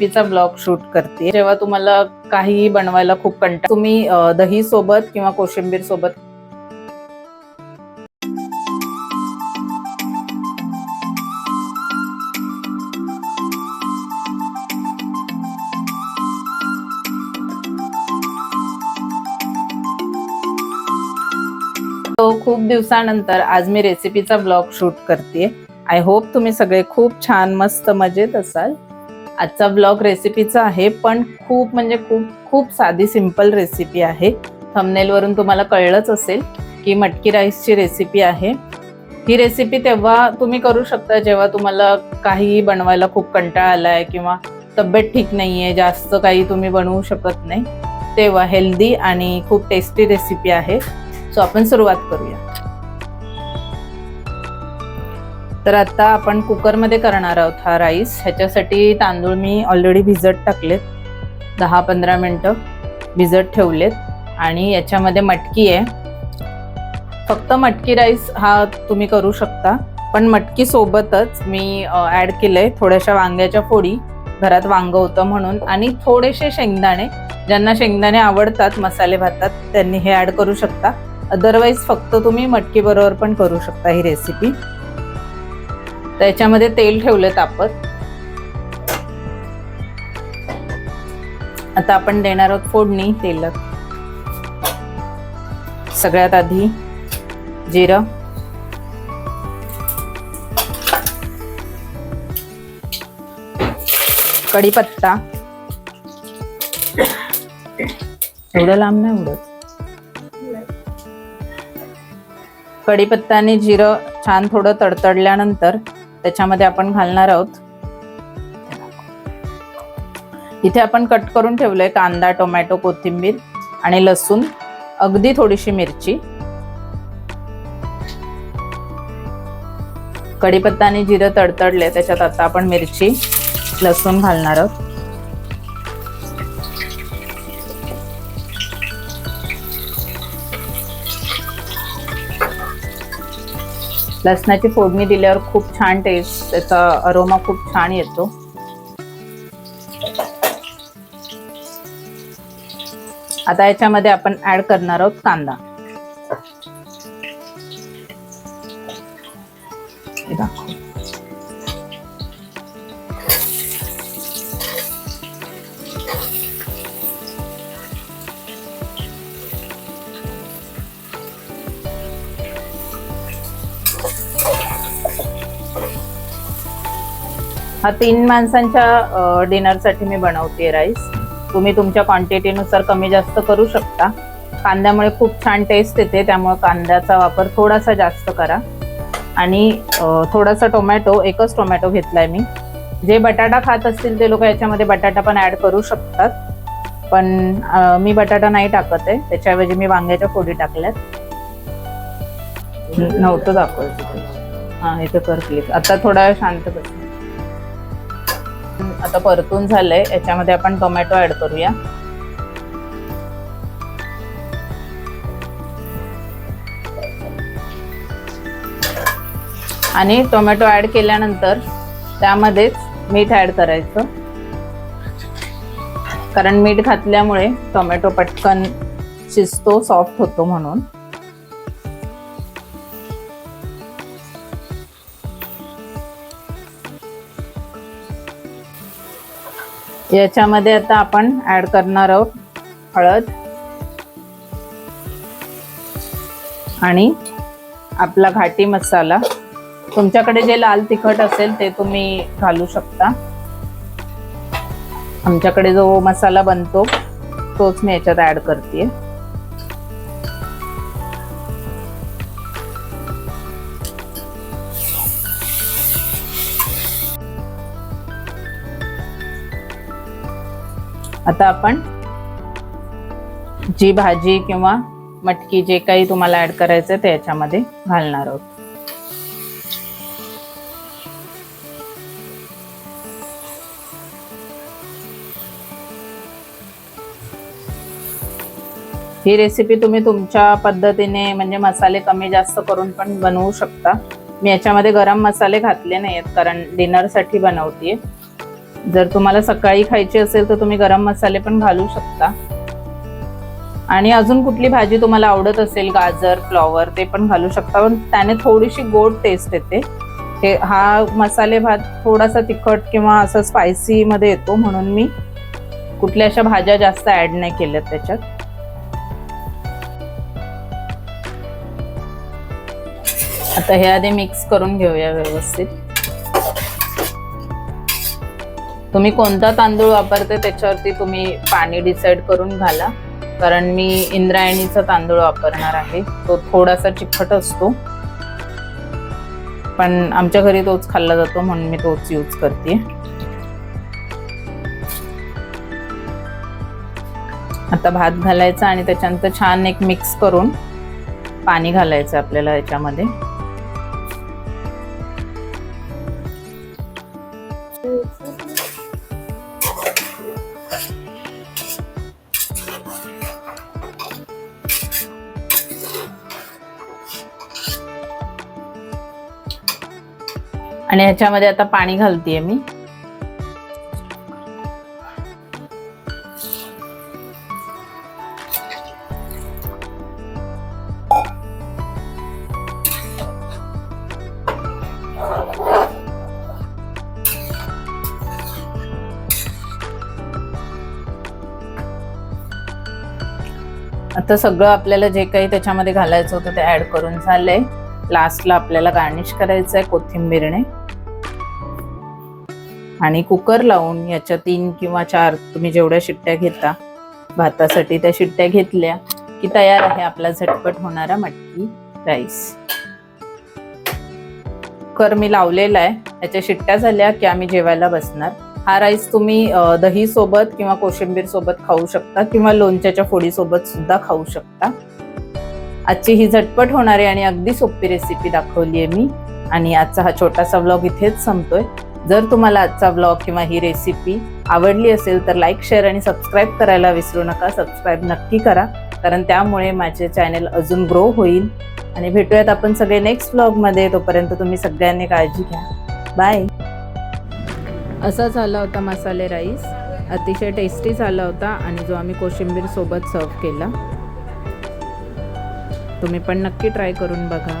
रेसिपीचा blog shoot करते. जेव्हा तुम्हाला काहीही बनवायला खूप कंटाळ तुम्ही दही सोबत किंवा कोशिंबीर सोबत खूप दिवसानंतर आज मी रेसिपीचा ब्लॉग शूट करते. आय होप तुम्ही सगळे खूप छान मस्त मजेत असाल. आजचा ब्लॉग रेसिपीचा आहे पण खूप म्हणजे खूप खूप साधी सिंपल रेसिपी आहे. थमनेलवरून तुम्हाला कळलंच असेल की मटकी राईसची रेसिपी आहे. ही रेसिपी तेव्हा तुम्ही करू शकता जेव्हा तुम्हाला काहीही बनवायला खूप कंटाळा आला आहे किंवा तब्येत ठीक नाही आहे जास्त काही तुम्ही बनवू शकत नाही तेव्हा हेल्दी आणि खूप टेस्टी रेसिपी आहे. सो आपण सुरुवात करूया. तर आता आपण कुकरमध्ये करणार आहोत हा राईस. ह्याच्यासाठी तांदूळ मी ऑलरेडी भिजत टाकलेत. दहा पंधरा मिनटं भिजत ठेवलेत. आणि याच्यामध्ये मटकी आहे. फक्त मटकी राईस हा तुम्ही करू शकता. पण मटकी सोबतच मी ॲड केलंय थोड्याशा वांग्याच्या फोडी. घरात वांग होतं म्हणून. आणि थोडेसे शेंगदाणे. ज्यांना शेंगदाणे आवडतात मसाले भातात त्यांनी हे ॲड करू शकता. अदरवाईज फक्त तुम्ही मटकी बरोबर पण करू शकता ही रेसिपी त्याच्यामध्ये तेल ठेवलं तापत. आता आपण देणार आहोत फोडणी तेलात. सगळ्यात आधी जिरं. कढीपत्ता. एवढं लांब नाही उडत. कढीपत्ता आणि जिरं छान थोडं तडतडल्यानंतर त्याच्यामध्ये आपण घालणार आहोत. इथे आपण कट करून ठेवलंय कांदा टोमॅटो कोथिंबीर आणि लसूण अगदी थोडीशी मिरची. कढीपत्ता आणि जिरं तडतडले त्याच्यात आता आपण मिरची लसूण घालणार आहोत. लसणाची फोडणी दिल्यावर खूप छान टेस्ट त्याचा अरोमा खूप छान येतो आता याच्यामध्ये आपण ऍड करणार आहोत कांदा दाखव. हा तीन माणसांच्या डिनरसाठी मी बनवते राईस. तुम्ही तुमच्या क्वांटिटीनुसार कमी जास्त करू शकता. कांद्यामुळे खूप छान टेस्ट येते त्यामुळे कांद्याचा वापर थोडासा जास्त करा. आणि थोडासा टोमॅटो एकच टोमॅटो घेतलाय मी. जे बटाटा खात असतील ते लोक याच्यामध्ये बटाटा पण ॲड करू शकतात. पण मी बटाटा नाही टाकत आहे. त्याच्याऐवजी मी वांग्याच्या फोडी टाकल्यात. नव्हतं दाखवायचं. हां इथं कर क्लिक आता थोडा शांत बस. आता परतून झालंय. याच्यामध्ये आपण टोमॅटो ऍड करूया. आणि टोमॅटो ऍड केल्यानंतर त्यामध्येच मीठ ऍड करायचं. कारण मीठ घातल्यामुळे टोमॅटो पटकन शिजतो सॉफ्ट होतो म्हणून. याच्यामध्ये आता आपण ऍड करणार आहोत हळद. आणि आपला घाटी मसाला. तुमच्याकडे जे लाल तिखट असेल ते तुम्ही घालू शकता. आमच्याकडे जो मसाला बनतो तोच मी याच्यात ऍड करते आता आपण जी भाजी किंवा मटकी जे काही तुम्हाला ऍड करायचं ते याच्यामध्ये घालणार आहोत. ही रेसिपी तुम्ही तुमच्या पद्धतीने म्हणजे मसाले कमी जास्त करून पण बनवू शकता. मी याच्यामध्ये गरम मसाले घातले नाही आहेत कारण डिनरसाठी बनवते जर तुम्हाला सकाळी खायची असेल तर तुम्ही गरम मसाले पण घालू शकता. आणि अजून कुठली भाजी तुम्हाला आवडत असेल गाजर फ्लॉवर ते पण घालू शकता. पण त्याने थोडीशी गोड टेस्ट येते. हे हा मसाले भात थोडासा तिखट किंवा असं स्पायसी मध्ये येतो म्हणून मी कुठल्या अशा भाज्या जास्त ऍड नाही केल्यात त्याच्यात. आता हे आधी मिक्स करून घेऊया व्यवस्थित. तुम्ही कोणता तांदूळ वापरते त्याच्यावरती तुम्ही पाणी डिसाईड करून घाला. कारण मी इंद्रायणीचा तांदूळ वापरणार आहे. तो थोडासा चिकट असतो. पण आमच्या घरी तोच खाल्ला जातो म्हणून मी तोच यूज करते आता भात घालायचा आणि त्याच्यानंतर छान एक मिक्स करून पाणी घालायचं आपल्याला याच्यामध्ये आणि ह्याच्यामध्ये आता पाणी घालते मी. आता सगळं आपल्याला जे काही त्याच्यामध्ये घालायचं होतं ते ऍड करून झालंय. लास्टला आपल्याला गार्निश करायचं आहे कोथिंबीरने. आणि कुकर लावून याच्या तीन किंवा चार तुम्ही जेवढ्या शिट्ट्या घेता भातासाठी त्या शिट्ट्या घेतल्या की तयार आहे आपला झटपट होणारा मटकी राईस. कुकर मी लावलेला आहे त्याच्या शिट्ट्या झाल्या की आम्ही जेवायला बसणार. हा राईस तुम्ही दही सोबत किंवा कोशिंबीर सोबत खाऊ शकता किंवा लोणच्याच्या फोडीसोबत सुद्धा खाऊ शकता. आजची ही झटपट होणारी आणि अगदी सोपी रेसिपी दाखवली आहे मी. आणि आजचा हा छोटासा व्लॉग इथेच संपतोय. जर तुम्हाला आजचा ब्लॉग किंवा ही रेसिपी आवडली असेल तर लाईक शेअर आणि सबस्क्राईब करायला विसरू नका. सबस्क्राईब नक्की करा कारण त्यामुळे माझे चॅनल अजून ग्रो होईल. आणि भेटूयात आपण सगळे नेक्स्ट ब्लॉगमध्ये तोपर्यंत तुम्ही सगळ्यांनी काळजी घ्या. बाय असा झाला होता मसाले राईस. अतिशय टेस्टी झाला होता आणि जो आम्ही कोशिंबीरसोबत सर्व केला. तुम्ही पण नक्की ट्राय करून बघा.